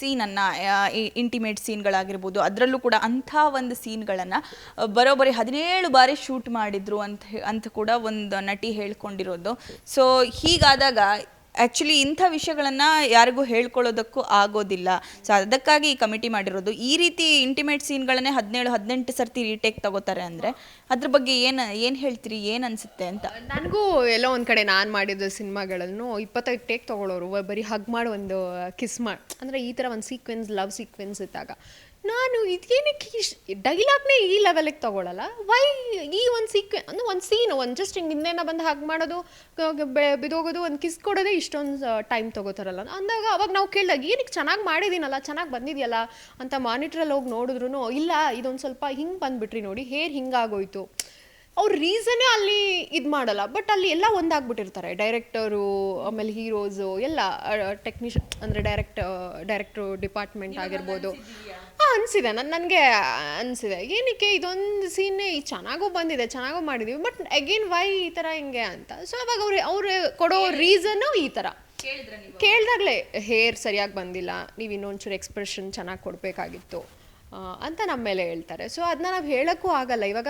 ಸೀನನ್ನು intimate ಸೀನ್ಗಳಾಗಿರ್ಬೋದು ಅದರಲ್ಲೂ ಕೂಡ ಅಂಥ ಒಂದು ಸೀನ್ಗಳನ್ನು ಬರೋಬ್ಬರಿ ಹದಿನೇಳು ಬಾರಿ ಶೂಟ್ ಮಾಡಿದ್ರು ಅಂತ ಅಂತ ಕೂಡ ಒಂದು ನಟಿ ಹೇಳ್ಕೊಂಡಿರೋದು. ಸೊ ಹೀಗಾದಾಗ ಆ್ಯಕ್ಚುಲಿ ಇಂಥ ವಿಷಯಗಳನ್ನು ಯಾರಿಗೂ ಹೇಳ್ಕೊಳ್ಳೋದಕ್ಕೂ ಆಗೋದಿಲ್ಲ. ಸೊ ಅದಕ್ಕಾಗಿ ಈ ಕಮಿಟಿ ಮಾಡಿರೋದು. ಈ ರೀತಿ ಇಂಟಿಮೇಟ್ ಸೀನ್ಗಳನ್ನೇ ಹದಿನೇಳು, ಹದಿನೆಂಟು ಸರ್ತಿ ರೀಟೇಕ್ ತಗೋತಾರೆ ಅಂದರೆ ಅದ್ರ ಬಗ್ಗೆ ಏನು ಏನು ಹೇಳ್ತೀರಿ? ಏನು ಅನಿಸುತ್ತೆ ಅಂತ? ನನಗೂ ಎಲ್ಲೋ ಒಂದು ಕಡೆ ನಾನು ಮಾಡಿದ ಸಿನಿಮಾಗಳನ್ನು ಇಪ್ಪತ್ತೈದು ಟೇಕ್ ತೊಗೊಳೋರು, ಬರೀ ಹಗ್ ಮಾಡಿ ಒಂದು ಕಿಸ್ ಮಾಡಿ, ಅಂದರೆ ಈ ಥರ ಒಂದು ಸೀಕ್ವೆನ್ಸ್ ಲವ್ ಸೀಕ್ವೆನ್ಸ್ ಇದ್ದಾಗ. ನಾನು ಇದೇನಕ್ಕೆ ಇಶ್ ಡೈಲಾಗ್ನೇ ಈ ಲೆವೆಲಿಗೆ ತಗೊಳ್ಳಲ್ಲ ವೈ ಈ ಒಂದು ಸೀಕ್ವೆ ಅಂದರೆ ಒಂದು ಸೀನ್ ಒಂದು ಜಸ್ಟ್ ಹಿಂಗೆ ಹಿಂದೆನ ಬಂದು ಹಾಗೆ ಮಾಡೋದು ಬೆ- ಬಿದೋಗೋದು ಒಂದು ಕಿಸ್ ಕೊಡೋದೇ ಇಷ್ಟೊಂದು ಟೈಮ್ ತೊಗೋತಾರಲ್ಲ. ಅಂದಾಗ ಅವಾಗ ನಾವು ಕೇಳಿದಾಗ ಏನಕ್ಕೆ ಚೆನ್ನಾಗಿ ಮಾಡಿದ್ದೀನಲ್ಲ ಚೆನ್ನಾಗಿ ಬಂದಿದೆಯಲ್ಲ? ಅಂತ ಮಾನಿಟ್ರಲ್ಲಿ ಹೋಗಿ ನೋಡಿದ್ರು ಇಲ್ಲ ಇದೊಂದು ಸ್ವಲ್ಪ ಹಿಂಗೆ ಬಂದುಬಿಟ್ರಿ ನೋಡಿ ಹೇರ್ ಹಿಂಗಾಗೋಯ್ತು ಅವ್ರ ರೀಸನ್ನೇ ಅಲ್ಲಿ ಇದು ಮಾಡಲ್ಲ. ಬಟ್ ಅಲ್ಲಿ ಎಲ್ಲ ಒಂದಾಗ್ಬಿಟ್ಟಿರ್ತಾರೆ ಡೈರೆಕ್ಟರು ಆಮೇಲೆ ಹೀರೋಸು ಎಲ್ಲ ಟೆಕ್ನಿಷಿಯನ್ ಅಂದರೆ ಡೈರೆಕ್ಟ್ ಡೈರೆಕ್ಟ್ರು ಡಿಪಾರ್ಟ್ಮೆಂಟ್ ಆಗಿರ್ಬೋದು. ಅನಿಸಿದೆ ನನ್ನ ನನಗೆ ಅನಿಸಿದೆ. ಏನಕ್ಕೆ ಇದೊಂದು ಸೀನ್ ಚೆನ್ನಾಗೂ ಬಂದಿದೆ ಚೆನ್ನಾಗೂ ಮಾಡಿದ್ದೀವಿ ಬಟ್ ಅಗೇನ್ ವೈ ಈ ಥರ ಹಿಂಗೆ ಅಂತ? ಸೊ ಅವಾಗ ಅವ್ರು ಅವರು ಕೊಡೋ ರೀಸನ್ನು ಈ ಥರ ಕೇಳಿದಾಗಲೇ ಹೇರ್ ಸರಿಯಾಗಿ ಬಂದಿಲ್ಲ ನೀವು ಇನ್ನೊಂಚೂರು ಎಕ್ಸ್ಪ್ರೆಷನ್ ಚೆನ್ನಾಗಿ ಕೊಡಬೇಕಾಗಿತ್ತು. ಅಂತ ನಮ್ಮ ಮೇಲೆ ಹೇಳ್ತಾರೆ. ಸೊ ಅದನ್ನ ನಾವು ಹೇಳೋಕ್ಕೂ ಆಗಲ್ಲ. ಇವಾಗ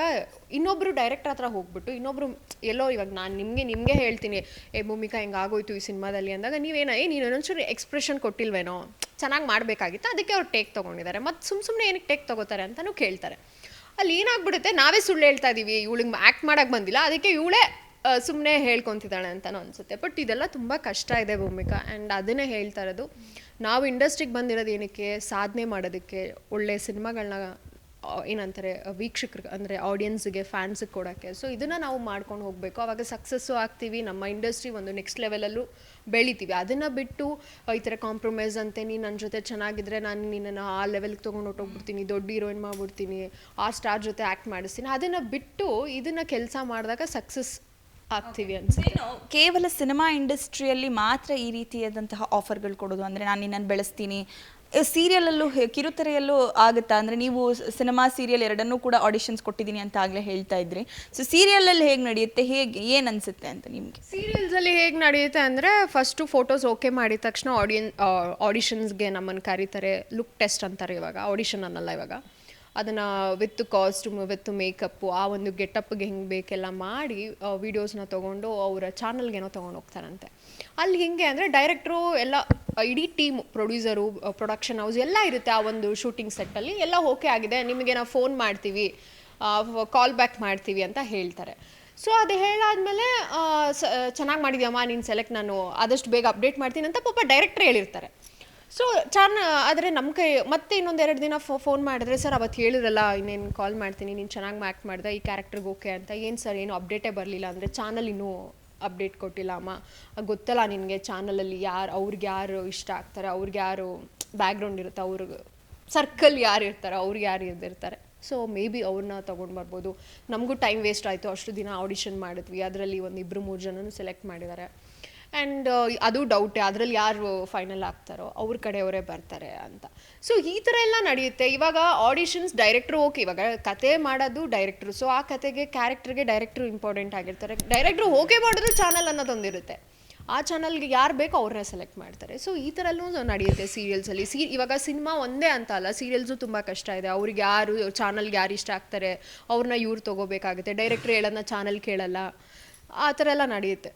ಇನ್ನೊಬ್ಬರು ಡೈರೆಕ್ಟರ್ ಹತ್ರ ಹೋಗ್ಬಿಟ್ಟು ಇನ್ನೊಬ್ರು ಎಲ್ಲೋ ಇವಾಗ ನಾನು ನಿಮಗೆ ನಿಮಗೆ ಹೇಳ್ತೀನಿ, ಏ, ಭೂಮಿಕಾ ಹಿಂಗೆ ಆಗೋಯ್ತು ಈ ಸಿನಿಮಾದಲ್ಲಿ ಅಂದಾಗ ನೀವೇನೋ ಏ, ನೀನು ಇನ್ನೊಂಚೂರು ಎಕ್ಸ್ಪ್ರೆಷನ್ ಕೊಟ್ಟಿಲ್ವೇನೋ? ಚೆನ್ನಾಗಿ ಮಾಡಬೇಕಾಗಿತ್ತು. ಅದಕ್ಕೆ ಅವ್ರು ಟೇಕ್ ತೊಗೊಂಡಿದ್ದಾರೆ. ಮತ್ತು ಸುಮ್ಮ ಸುಮ್ಮನೆ ಏನಕ್ಕೆ ಟೇಕ್ ತೊಗೋತಾರೆ ಅಂತಲೂ ಕೇಳ್ತಾರೆ. ಅಲ್ಲಿ ಏನಾಗ್ಬಿಡುತ್ತೆ? ನಾವೇ ಸುಳ್ಳು ಹೇಳ್ತಾ ಇದ್ದೀವಿ ಇವಳಿಗೆ ಆ್ಯಕ್ಟ್ ಮಾಡೋಕ್ಕೆ ಬಂದಿಲ್ಲ. ಅದಕ್ಕೆ ಇವಳೇ ಸುಮ್ಮನೆ ಹೇಳ್ಕೊತಿದ್ದಾಳೆ ಅಂತಲೂ ಅನಿಸುತ್ತೆ. ಬಟ್ ಇದೆಲ್ಲ ತುಂಬ ಕಷ್ಟ ಇದೆ ಭೂಮಿಕಾ. ಆ್ಯಂಡ್ ಅದನ್ನೇ ಹೇಳ್ತಾ ಇರೋದು, ನಾವು ಇಂಡಸ್ಟ್ರಿಗೆ ಬಂದಿರೋದು ಏನಕ್ಕೆ? ಸಾಧನೆ ಮಾಡೋದಕ್ಕೆ. ಒಳ್ಳೆ ಸಿನಿಮಾಗಳನ್ನ ಏನಂತಾರೆ ವೀಕ್ಷಕರಿಗೆ ಅಂದರೆ ಆಡಿಯನ್ಸ್ಗೆ ಫ್ಯಾನ್ಸಿಗೆ ಕೊಡೋಕ್ಕೆ. ಸೊ ಇದನ್ನು ನಾವು ಮಾಡ್ಕೊಂಡು ಹೋಗಬೇಕು. ಆವಾಗ ಸಕ್ಸಸ್ಸು ಆಗ್ತೀವಿ. ನಮ್ಮ ಇಂಡಸ್ಟ್ರಿ ಒಂದು ನೆಕ್ಸ್ಟ್ ಲೆವೆಲಲ್ಲೂ ಬೆಳಿತೀವಿ. ಅದನ್ನು ಬಿಟ್ಟು ಈ ಥರ ಕಾಂಪ್ರಮೈಸ್ ಅಂತೆ, ನೀನು ನನ್ನ ಜೊತೆ ಚೆನ್ನಾಗಿದ್ದರೆ ನಾನು ನಿನ್ನನ್ನು ಆ ಲೆವೆಲ್ಗೆ ತೊಗೊಂಡು ಹೊಟ್ಟೋಗ್ಬಿಡ್ತೀನಿ ದೊಡ್ಡ ಹೀರೋಯಿನ್ ಮಾಡ್ಬಿಡ್ತೀನಿ, ಆ ಸ್ಟಾರ್ ಜೊತೆ ಆ್ಯಕ್ಟ್ ಮಾಡಿಸ್ತೀನಿ. ಅದನ್ನು ಬಿಟ್ಟು, ಇದನ್ನು ಕೆಲಸ ಮಾಡಿದಾಗ ಸಕ್ಸಸ್ ಆಗ್ತೀವಿ ಅನ್ಸುತ್ತೆ. ಏನು ಕೇವಲ ಸಿನಿಮಾ ಇಂಡಸ್ಟ್ರಿಯಲ್ಲಿ ಮಾತ್ರ ಈ ರೀತಿಯಾದಂತಹ ಆಫರ್ಗಳು ಕೊಡೋದು ಅಂದರೆ ನಾನು ನಿನ್ನನ್ನು ಬೆಳೆಸ್ತೀನಿ. ಸೀರಿಯಲಲ್ಲೂ ಕಿರುತೆರೆಯಲ್ಲೂ ಆಗುತ್ತಾ? ಅಂದರೆ ನೀವು ಸಿನಿಮಾ ಸೀರಿಯಲ್ ಎರಡನ್ನೂ ಕೂಡ ಆಡಿಷನ್ಸ್ ಕೊಟ್ಟಿದ್ದೀನಿ ಅಂತ ಆಗಲೇ ಹೇಳ್ತಾ ಇದ್ರಿ. ಸೊ ಸೀರಿಯಲಲ್ಲಿ ಹೇಗೆ ನಡೆಯುತ್ತೆ? ಹೇಗೆ ಏನು ಅನಿಸುತ್ತೆ ಅಂತ ನಿಮಗೆ? ಸೀರಿಯಲ್ಸಲ್ಲಿ ಹೇಗೆ ನಡೆಯುತ್ತೆ ಅಂದರೆ ಫಸ್ಟು ಫೋಟೋಸ್ ಓಕೆ ಮಾಡಿದ ತಕ್ಷಣ ಆಡಿಯನ್ ಆಡಿಷನ್ಸ್ಗೆ ನಮ್ಮನ್ನು ಕರೀತಾರೆ ಲುಕ್ ಟೆಸ್ಟ್ ಅಂತಾರೆ ಇವಾಗ ಆಡಿಷನ್ ಅನ್ನಲ್ಲ ಇವಾಗ. ಅದನ್ನು ವಿತ್ ಕಾಸ್ಟ್ಯೂಮ್ ವಿತ್ ಮೇಕಪ್ಪು ಆ ಒಂದು ಗೆಟಪ್ಗೆ ಹೆಂಗೆ ಬೇಕೆಲ್ಲ ಮಾಡಿ ವೀಡಿಯೋಸ್ನ ತೊಗೊಂಡು ಅವರ ಚಾನಲ್ಗೇನೋ ತೊಗೊಂಡು ಹೋಗ್ತಾರಂತೆ. ಅಲ್ಲಿ ಹೆಂಗೆ ಅಂದರೆ ಡೈರೆಕ್ಟ್ರು ಎಲ್ಲ, ಇಡೀ ಟೀಮ್ ಪ್ರೊಡ್ಯೂಸರು ಪ್ರೊಡಕ್ಷನ್ ಹೌಸ್ ಎಲ್ಲ ಇರುತ್ತೆ ಆ ಒಂದು ಶೂಟಿಂಗ್ ಸೆಟ್ಟಲ್ಲಿ ಎಲ್ಲ ಓಕೆ ಆಗಿದೆ, ನಿಮಗೆ ನಾವು ಫೋನ್ ಮಾಡ್ತೀವಿ ಕಾಲ್ ಬ್ಯಾಕ್ ಮಾಡ್ತೀವಿ ಅಂತ ಹೇಳ್ತಾರೆ. ಸೊ ಅದು ಹೇಳಾದ್ಮೇಲೆ ಚೆನ್ನಾಗಿ ಮಾಡಿದ್ಯಮ್ಮ, ನೀನು ಸೆಲೆಕ್ಟ್ ನಾನು, ಆದಷ್ಟು ಬೇಗ ಅಪ್ಡೇಟ್ ಮಾಡ್ತೀನಿ ಅಂತ ಪಾಪ ಡೈರೆಕ್ಟ್ರ್ ಹೇಳಿರ್ತಾರೆ. ಸೊ ಚಾನ್ ಆದರೆ ನಮ್ಮ ಕೈ ಮತ್ತೆ ಇನ್ನೊಂದು ಎರಡು ದಿನ ಫೋನ್ ಮಾಡಿದ್ರೆ, ಸರ್ ಅವತ್ತು ಹೇಳಿದ್ರಲ್ಲ, ಇನ್ನೇನು ಕಾಲ್ ಮಾಡ್ತೀನಿ, ನೀನು ಚೆನ್ನಾಗಿ ಆ್ಯಕ್ಟ್ ಮಾಡಿದೆ, ಈ ಕ್ಯಾರೆಕ್ಟರ್ಗೆ ಓಕೆ ಅಂತ. ಏನು ಸರ್, ಏನು ಅಪ್ಡೇಟೇ ಬರಲಿಲ್ಲ ಅಂದರೆ ಚಾನಲ್ ಇನ್ನೂ ಅಪ್ಡೇಟ್ ಕೊಟ್ಟಿಲ್ಲ ಅಮ್ಮ. ಗೊತ್ತಲ್ಲ ನಿನಗೆ ಚಾನಲಲ್ಲಿ ಯಾರು, ಅವ್ರಿಗೆ ಯಾರು ಇಷ್ಟ ಆಗ್ತಾರೆ, ಅವ್ರಿಗೆ ಯಾರು ಬ್ಯಾಕ್ಗ್ರೌಂಡ್ ಇರುತ್ತೆ ಅವ್ರಿಗೆ ಸರ್ಕಲ್ ಯಾರು ಇರ್ತಾರೆ, ಅವ್ರಿಗೆ ಯಾರು ಇದ್ದಿರ್ತಾರೆ ಸೊ ಮೇ ಬಿ ಅವ್ರನ್ನ ತೊಗೊಂಡು ಬರ್ಬೋದು. ನಮಗೂ ಟೈಮ್ ವೇಸ್ಟ್ ಆಯಿತು. ಅಷ್ಟು ದಿನ ಆಡಿಷನ್ ಮಾಡಿದ್ವಿ. ಅದರಲ್ಲಿ ಒಂದು ಇಬ್ಬರು ಮೂರು ಜನನೂ ಸೆಲೆಕ್ಟ್ ಮಾಡಿದ್ದಾರೆ ಆ್ಯಂಡ್ ಅದು ಡೌಟೇ ಅದರಲ್ಲಿ ಯಾರು ಫೈನಲ್ ಆಗ್ತಾರೋ, ಅವ್ರ ಕಡೆಯವರೇ ಬರ್ತಾರೆ ಅಂತ. ಸೊ ಈ ಥರ ಎಲ್ಲ ನಡೆಯುತ್ತೆ. ಇವಾಗ ಆಡಿಷನ್ಸ್ ಡೈರೆಕ್ಟ್ರು ಓಕೆ, ಇವಾಗ ಕತೆ ಮಾಡೋದು ಡೈರೆಕ್ಟ್ರು ಸೊ ಆ ಕತೆಗೆ ಕ್ಯಾರೆಕ್ಟರ್ಗೆ ಡೈರೆಕ್ಟ್ರು ಇಂಪಾರ್ಟೆಂಟ್ ಆಗಿರ್ತಾರೆ. ಡೈರೆಕ್ಟ್ರು ಓಕೆ ಮಾಡಿದ್ರು ಚಾನಲ್ ಅನ್ನೋದೊಂದಿರುತ್ತೆ ಆ ಚಾನಲ್ಗೆ ಯಾರು ಬೇಕೋ ಅವ್ರನ್ನೇ ಸೆಲೆಕ್ಟ್ ಮಾಡ್ತಾರೆ. ಸೊ ಈ ಥರಲ್ಲೂ ನಡೆಯುತ್ತೆ ಸೀರಿಯಲ್ಸಲ್ಲಿ ಸೀ, ಇವಾಗ ಸಿನಿಮಾ ಒಂದೇ ಅಂತ ಅಲ್ಲ ಸೀರಿಯಲ್ಸು ತುಂಬ ಕಷ್ಟ ಇದೆ. ಅವ್ರಿಗೆ ಯಾರು ಚಾನಲ್ಗೆ ಯಾರು ಇಷ್ಟ ಆಗ್ತಾರೆ, ಅವ್ರನ್ನ ಇವ್ರು ತೊಗೋಬೇಕಾಗುತ್ತೆ. ಡೈರೆಕ್ಟ್ರ್ ಹೇಳೋದನ್ನ ಚಾನಲ್ ಕೇಳಲ್ಲ. ಆ ಥರ ಎಲ್ಲ ನಡೆಯುತ್ತೆ.